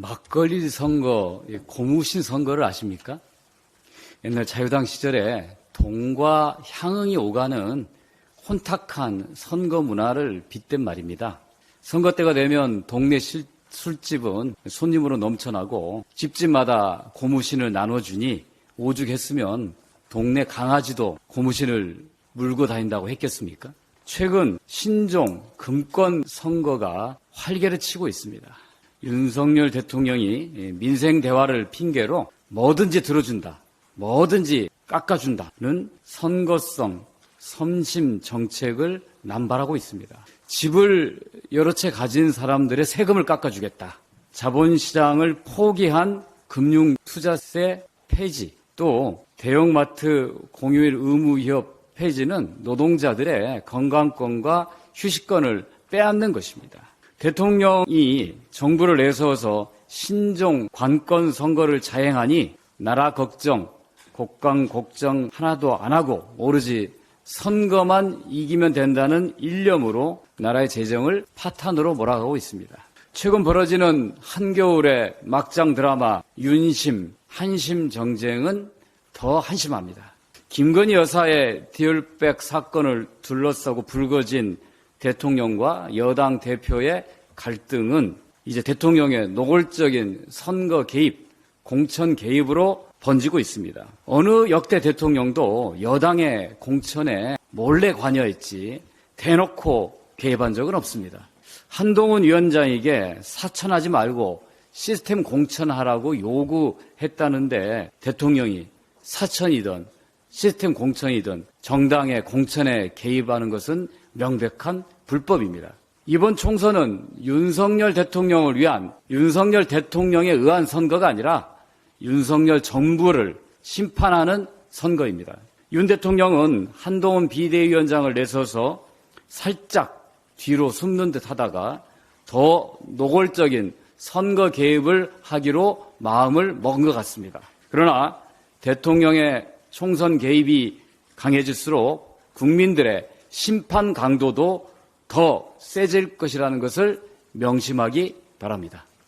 막걸리 선거, 이 고무신 선거를 아십니까? 옛날 자유당 시절에 동과 향응이 오가는 혼탁한 선거 문화를 빗댄 말입니다. 선거 때가 되면 동네 실- 술집은 손님으로 넘쳐나고 집집마다 고무신을 나눠주니 오죽했으면 동네 강아지도 고무신을 물고 다닌다고 했겠습니까? 최근 신종 금권 선거가 활개를 치고 있습니다. 윤석열 대통령이 민생 대화를 핑계로 뭐든지 들어준다, 뭐든지 깎아준다는 선거성 섬심 정책을 남발하고 있습니다. 집을 여러 채 가진 사람들의 세금을 깎아주겠다. 자본시장을 포기한 금융투자세 폐지, 또 대형마트 공휴일 의무 휴업 폐지는 노동자들의 건강권과 휴식권을 빼앗는 것입니다. 대통령이 정부를 내세워서 신종 관권 선거를 자행하니 나라 걱정, 국강 걱정 하나도 안 하고 오로지 선거만 이기면 된다는 일념으로 나라의 재정을 파탄으로 몰아가고 있습니다. 최근 벌어지는 한겨울의 막장 드라마 윤심, 한심 정쟁은 더 한심합니다. 김건희 여사의 디얼백 사건을 둘러싸고 불거진 대통령과 여당 대표의 갈등은 이제 대통령의 노골적인 선거 개입, 공천 개입으로 번지고 있습니다. 어느 역대 대통령도 여당의 공천에 몰래 관여했지 대놓고 개입한 적은 없습니다. 한동훈 위원장에게 사천하지 말고 시스템 공천하라고 요구했다는데 대통령이 사천이든 시스템 공천이든 정당의 공천에 개입하는 것은 명백한 불법입니다. 이번 총선은 윤석열 대통령을 위한 윤석열 대통령에 의한 선거가 아니라 윤석열 정부를 심판하는 선거입니다. 윤 대통령은 한동훈 비대위원장을 내서서 살짝 뒤로 숨는 듯 하다가 더 노골적인 선거 개입을 하기로 마음을 먹은 것 같습니다. 그러나 대통령의 총선 개입이 강해질수록 국민들의 심판 강도도 더 세질 것이라는 것을 명심하기 바랍니다.